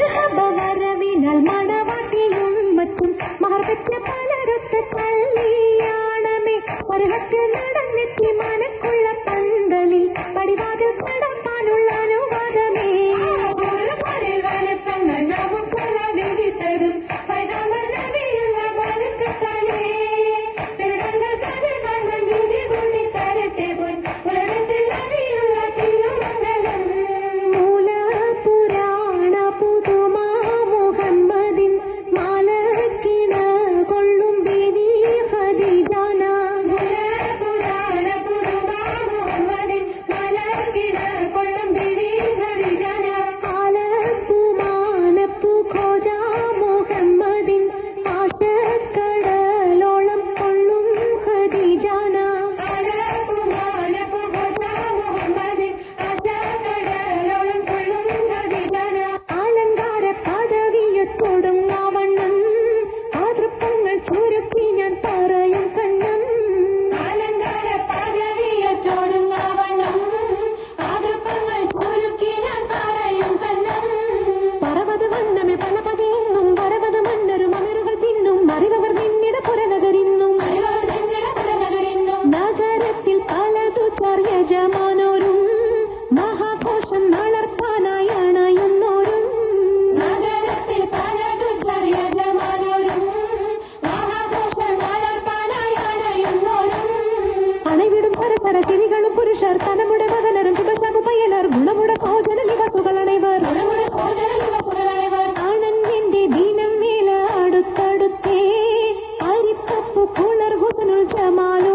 மருகப வரவினால் மணவாட்டி உண்மத்தும் மகர் பெற்ற பலரத்த கல்யாணமே மருகத்து நடந்தெத்தி மனக்கு जाना சரசினிகளும் புருஷர் தனமுட மதனரும் சுபசமு பயனர் குணமுட சோதன நிவசுகள் அனைவர் ஆனன் என்ற தீனம் மேல அடுத்தடுத்தே அரிப்பப்பு குளர் ஹுசனுள் ஜமாலோ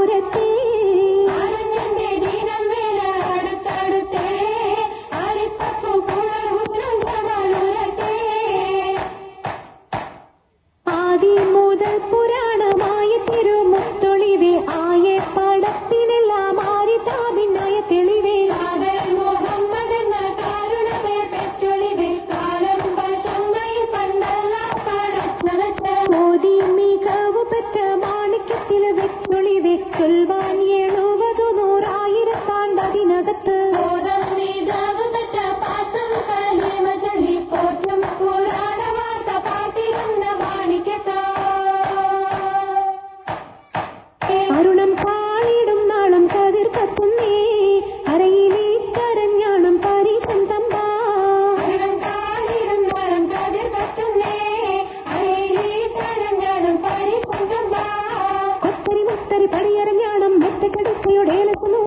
പെറ്റ മാണിക്യത്തിലെ വെച്ചൊളി വെച്ചൊൽവാൻ എഴുപതു നൂറായിരത്താണ്ടതിനകത്ത്